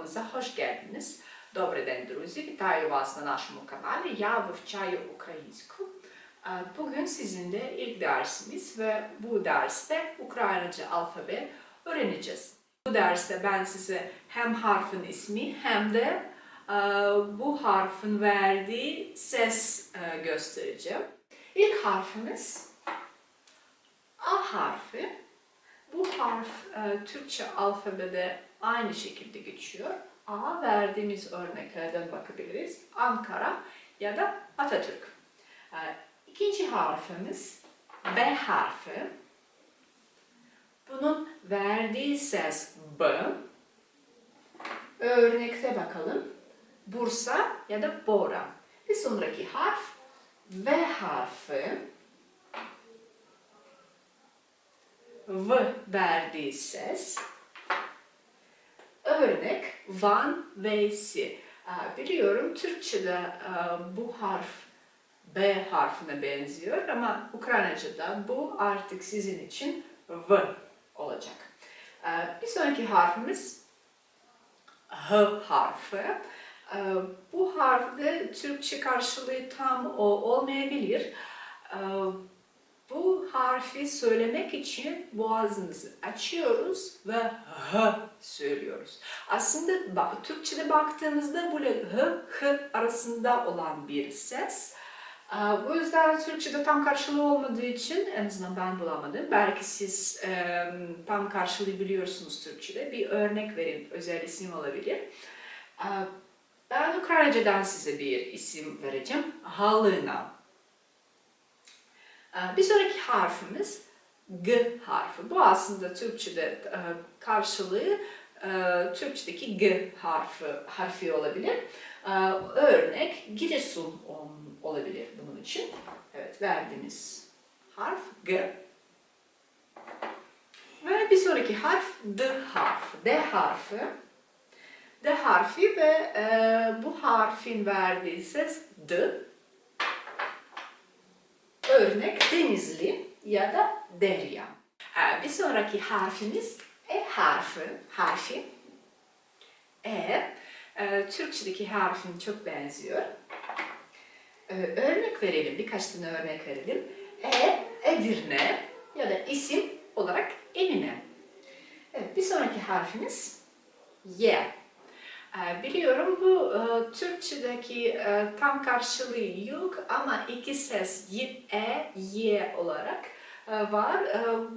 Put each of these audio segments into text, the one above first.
kanalımıza hoş geldiniz. Добрий день, друзі! Вітаю вас на нашому каналі. Я вивчаю українську. Е, Bugün sizinle ilk dersimiz ve bu derste Ukraynaca alfabe öğreneceğiz. Bu derste ben size hem harfin ismi hem de e, bu harfin verdiği ses e, göstereceğim. İlk harfimiz A harfi. Bu harf e, Türkçe alfabede aynı şekilde geçiyor. A verdiğimiz örneklerden bakabiliriz. Ankara ya da Atatürk. E, ikinci harfimiz B harfi. Bunun verdiği ses B. Örnekte bakalım. Bursa ya da Bora. Bir sonraki harf V harfi. V verdiği ses. Örnek Van V'si. Aa, Biliyorum Türkçe'de aa, bu harf B harfine benziyor ama Ukraynaca'da bu artık sizin için V olacak. Aa, Bir sonraki harfimiz H harfi. Aa, Bu harfde Türkçe karşılığı tam o olmayabilir. Bu harfi söylemek için boğazımızı açıyoruz ve h söylüyoruz. Aslında Türkçe'de baktığımızda böyle h, h arasında olan bir ses. Ee, Bu yüzden Türkçe'de tam karşılığı olmadığı için en azından ben bulamadım. Belki siz e, tam karşılığı biliyorsunuz Türkçe'de. Bir örnek verin, özel isim olabilir. Ee, Ben Ukraynaca'dan size bir isim vereceğim. Halina. Ee, Bir sonraki harfimiz G harfi. Bu aslında Türkçe'de e, karşılığı e, Türkçedeki G harfi, harfi olabilir. Ee, Örnek Giresun ol- olabilir bunun için. Evet verdiğimiz harf G. Ve bir sonraki harf D harfi. D harfi. D harfi ve e, bu harfin verdiği ses D. Örnek Denizli ya da Derya. Ee, Bir sonraki harfimiz E harfi. harfi. E, e, Türkçedeki harfin çok benziyor. Ee, Örnek verelim, birkaç tane örnek verelim. E, Edirne ya da isim olarak Emine. Evet, bir sonraki harfimiz Y. Ee, Biliyorum bu e, Türkçedeki e, tam karşılığı yok ama iki ses y, e, y olarak e, var.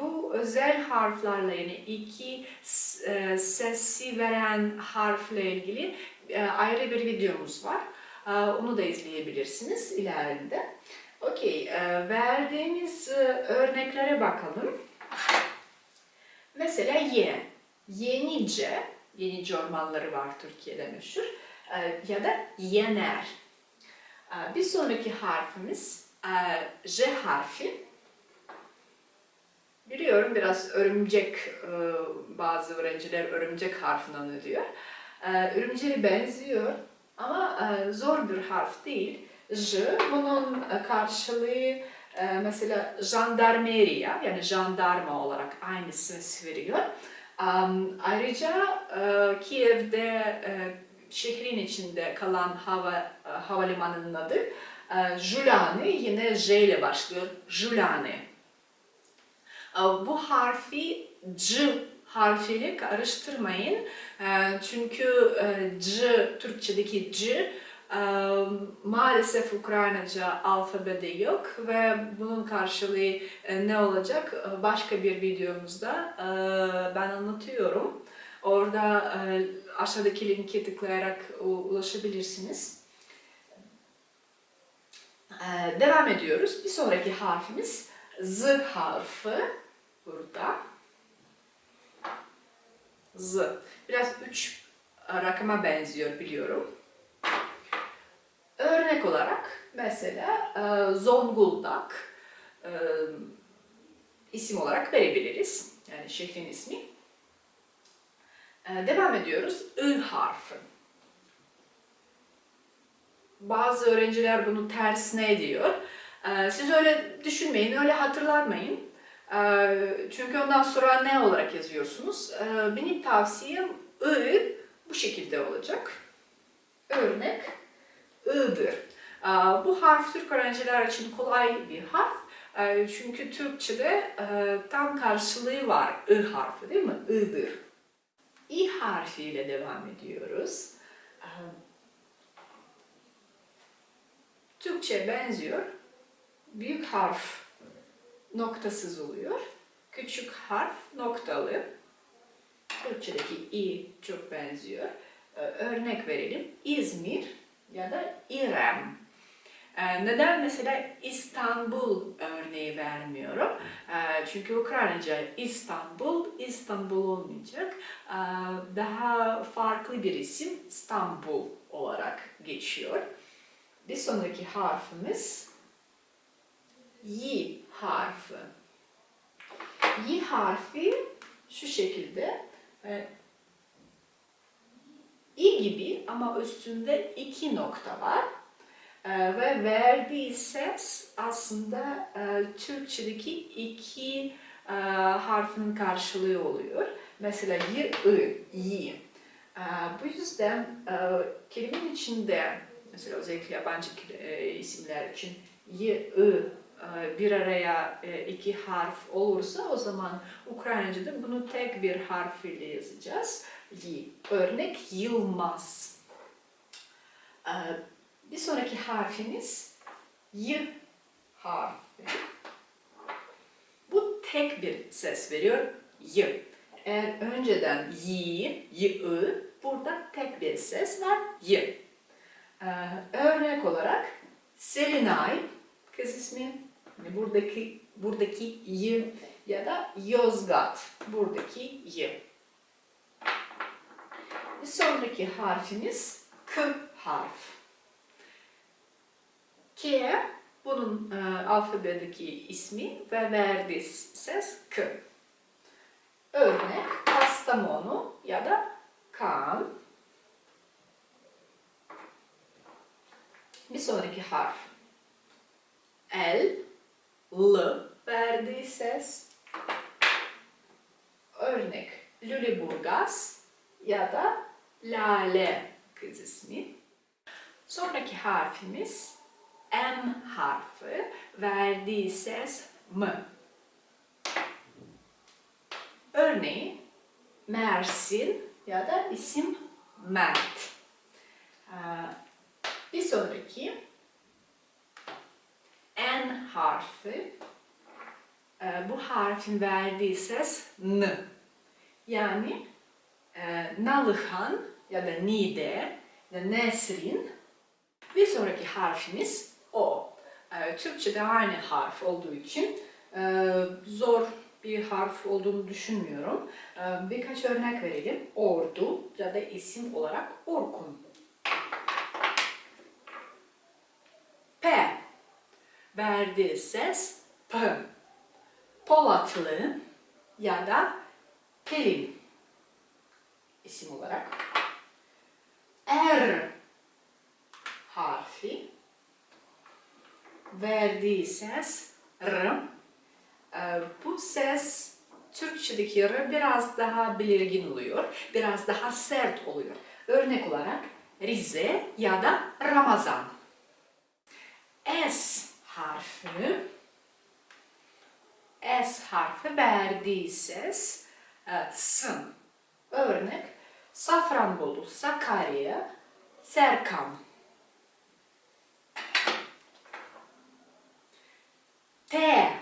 Bu özel harflerle yani iki sesi veren harfle ilgili ayrı bir videomuz var. Onu da izleyebilirsiniz ileride. Okey, verdiğimiz örneklere bakalım. Mesela Y. Yenice, Yenice ormanları var Türkiye'de meşhur. Ee, ya da Yener. Ee, Bir sonraki harfimiz e, J harfi. Biliyorum biraz örümcek, e, bazı öğrenciler örümcek harfinden ödüyor. Ee, Örümceğe benziyor ama e, zor bir harf değil. J, bunun karşılığı mesela jandarmeriya yani jandarma olarak aynı ses veriyor. Am, ayrıca e, Kiev'de e, şehrin içinde kalan hava e, havalimanının adı e, Julani yine J ile başlıyor. Julani. E, bu harfi C harfiyle karıştırmayın. E, çünkü e, C, Türkçedeki C maalesef Ukraynaca alfabede yok ve bunun karşılığı e, ne olacak? E, Başka bir videomuzda e, ben anlatıyorum. Orada aşağıdaki linki tıklayarak ulaşabilirsiniz. Devam ediyoruz. Bir sonraki harfimiz Z harfi. Burada. Z. Biraz üç rakama benziyor biliyorum. Örnek olarak mesela e, Zonguldak e, isim olarak verebiliriz. Yani şehrin ismi. E, devam ediyoruz. I harfi. Bazı öğrenciler bunu tersine diyor. E, siz öyle düşünmeyin, öyle hatırlatmayın. E, çünkü ondan sonra ne olarak yazıyorsunuz? Benim tavsiyem I bu şekilde Örnek I'dır. Aa, Bu harf Türk öğrenciler için kolay bir harf. Ee, Çünkü Türkçe'de e, tam karşılığı var. I harfi değil mi? I'dır. İ harfiyle devam ediyoruz. Ee, Türkçe benziyor. Büyük harf noktasız oluyor. Küçük harf noktalı. Türkçedeki i çok benziyor. Ee, Örnek verelim. İzmir ya da İrem. Ee, Neden mesela İstanbul örneği vermiyorum? Ee, Çünkü Ukraynaca İstanbul, İstanbul olmayacak. Ee, Daha farklı bir isim İstanbul olarak geçiyor. Bir sonraki harfimiz Y harfi. Y harfi şu şekilde İ gibi ama üstünde iki nokta var. E, ve verdiği ses aslında e, Türkçedeki iki e, harfin karşılığı oluyor. Mesela y, ı, y. E, bu yüzden e, kelimenin içinde mesela özellikle yabancı e, isimler için y, e, bir araya e, iki harf olursa o zaman Ukraynaca'da bunu tek bir harf ile yazacağız. Y. Örnek Yılmaz. E, Bir sonraki harfimiz Y harfi. Bu tek bir ses veriyor. Y. Eğer önceden Y, Y, I, burada tek bir ses var. Y. Örnek olarak Selinay kız ismi yani buradaki buradaki Y ya da Yozgat buradaki Y. Bir sonraki harfimiz K harf. K bunun e, alfabedeki ismi ve verdiği ses K. Örnek Kastamonu ya da Kaan. Bir sonraki harf. L, L verdiği ses. Örnek Lüleburgaz ya da Lale kız ismi. Sonraki harfimiz M harfi verdiği ses M. Örneğin Mersin ya da isim Mert. Ee, Bir sonraki N harfi. Ee, Bu harfin verdiği ses N. Yani e, Nalıhan ya da Nide ya da Nesrin. Bir sonraki harfimiz O. Ee, Türkçe'de aynı harf olduğu için e, zor bir harf olduğunu düşünmüyorum. Ee, Birkaç örnek verelim. Ordu ya da isim olarak Orkun. P. Verdiği ses P. Polatlı ya da Pelin isim olarak. R harfi verdiği ses R. Ee, Bu ses Türkçedeki R biraz daha belirgin oluyor, biraz daha sert oluyor. Örnek olarak Rize ya da Ramazan. S harfi S harfi verdiği ses e, S. Örnek Safranbolu, Sakarya, Serkan. T.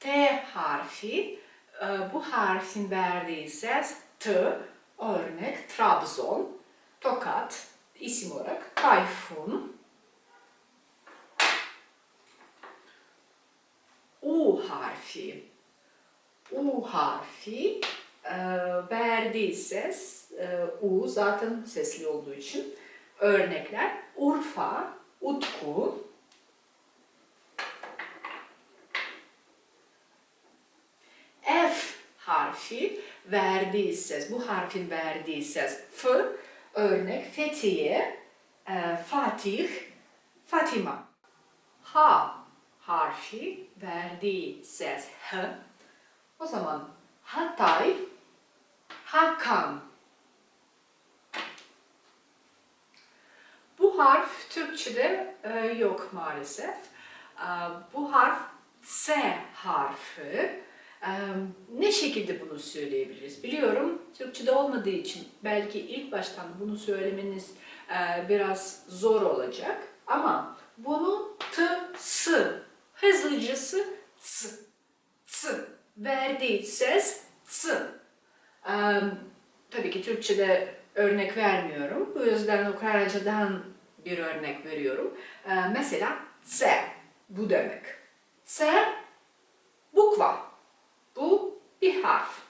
T harfi. e, Bu harfin verdiği ses T. Örnek Trabzon, Tokat, isim olarak Tayfun. U harfi. U harfi e, verdiği e, U zaten sesli olduğu için örnekler Urfa, Utku, F harfi verdiği ses, bu harfin verdiği ses F, örnek Fethiye, e, Fatih, Fatima. H harfi verdiği ses H. O zaman Hatay, Hakan. harf Türkçe'de e, yok maalesef. E, bu harf S harfi. E, ne şekilde bunu söyleyebiliriz? Biliyorum Türkçe'de olmadığı için belki ilk baştan bunu söylemeniz e, biraz zor olacak. Ama bunu t, s, hızlıcası s, s, verdiği ses s. E, tabii ki Türkçe'de örnek vermiyorum. Bu yüzden Ukraynacadan bir örnek veriyorum. E, mesela S, bu demek. S, bukva. Bu bir harf.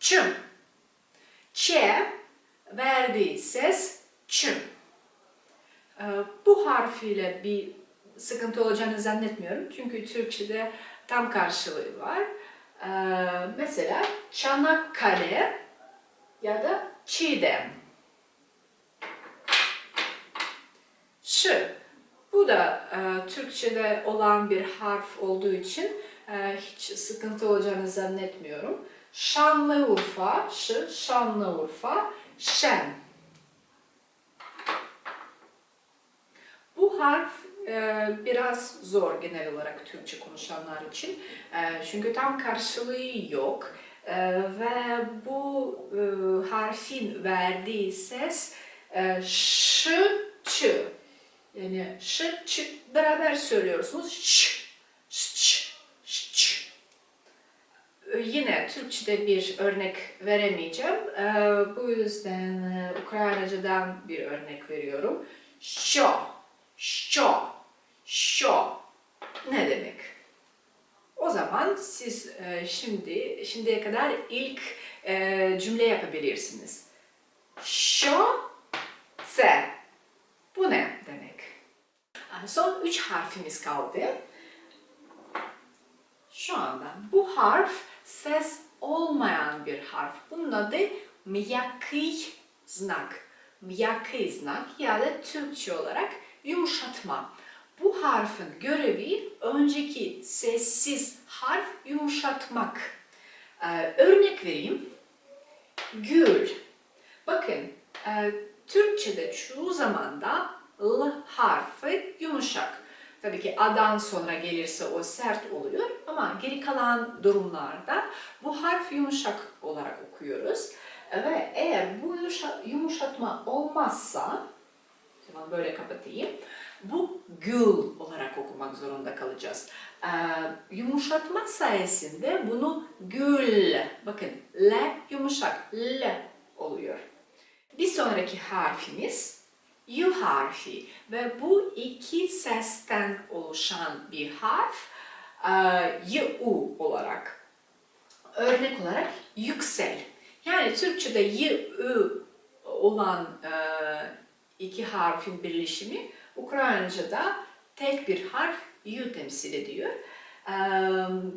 Ç. Ç verdiği ses ç. Ee, Bu harfiyle bir sıkıntı olacağını zannetmiyorum. Çünkü Türkçe'de tam karşılığı var. Ee, Mesela Çanakkale ya da Çiğdem. Ş. Bu da e, Türkçe'de olan bir harf olduğu için e, hiç sıkıntı olacağını zannetmiyorum. Şanlıurfa, Ş, Şanlıurfa, Şen. Harf e, biraz zor genel olarak Türkçe konuşanlar için. E, çünkü tam karşılığı yok. E, ve bu e, harfin verdiği ses e, ş, ç. Yani ş, ç beraber söylüyorsunuz. Ş, ş, ş, ç. Ee, Yine Türkçe'de bir örnek veremeyeceğim. Ee, bu yüzden e, Ukraynacadan bir örnek veriyorum. Şo, şo, şo. Ne demek? O zaman siz e, şimdi şimdiye kadar ilk e, cümle yapabilirsiniz. Şo, se. Bu ne demek? Son üç harfimiz kaldı. Şu anda bu harf ses olmayan bir harf. Bunun adı miyakıy znak. Miyakıy znak ya da Türkçe olarak yumuşatma. Bu harfin görevi önceki sessiz harf yumuşatmak. Ee, örnek vereyim. Gül. Bakın e, Türkçe'de çoğu zaman da L harfi yumuşak. Tabii ki A'dan sonra gelirse o sert oluyor ama geri kalan durumlarda bu harf yumuşak olarak okuyoruz. Ve eğer bu yumuşa- yumuşatma olmazsa, tamam böyle kapatayım, bu gül olarak okumak zorunda kalacağız. Ee, yumuşatma sayesinde bunu gül, bakın L yumuşak, L oluyor. Bir sonraki harfimiz U harfi ve bu iki sesten oluşan bir harf e, Y, U olarak. Örnek olarak yüksel. Yani Türkçe'de Y, Ü olan e, iki harfin birleşimi Ukraynaca'da tek bir harf U temsil ediyor. Ee,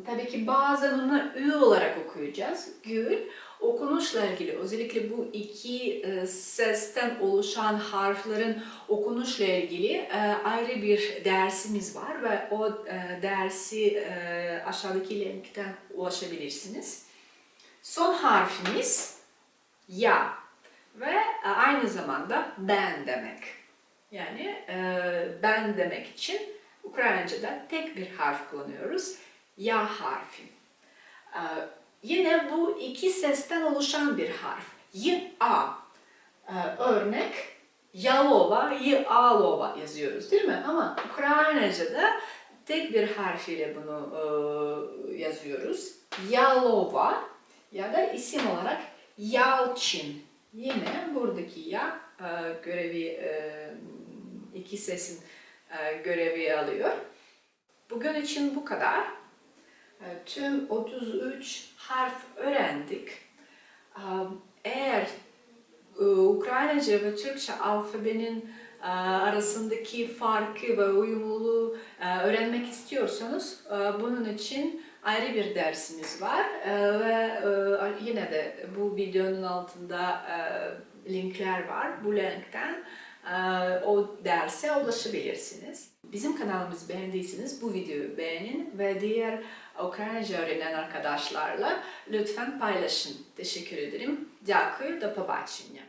tabii ki bazen onu Ü olarak okuyacağız. Gül. Okunuşla ilgili özellikle bu iki e, sesten oluşan harflerin okunuşla ilgili e, ayrı bir dersimiz var ve o e, dersi e, aşağıdaki linkten ulaşabilirsiniz. Son harfimiz ya ve e, aynı zamanda ben demek. Yani e, ben demek için Ukraynaca'da tek bir harf kullanıyoruz. Ya harfi. E, yine bu iki sesten oluşan bir harf. Y, A. E, örnek Yalova, Y, Alova yazıyoruz değil mi? Ama Ukraynaca'da tek bir harfiyle bunu e, yazıyoruz. Yalova ya da isim olarak Yalçın. Yine buradaki ya e, görevi e, iki sesin e, görevi alıyor. Bugün için bu kadar. Tüm 33 harf öğrendik. Eğer Ukraynaca ve Türkçe alfabenin arasındaki farkı ve uyumluluğu öğrenmek istiyorsanız bunun için ayrı bir dersimiz var E, ve e, yine de bu videonun altında e, linkler var. Bu linkten e, o derse ulaşabilirsiniz. Bizim kanalımızı beğendiyseniz bu videoyu beğenin ve diğer Ukraynaca öğrenen arkadaşlarla lütfen paylaşın. Teşekkür ederim. Дякую, до побачення.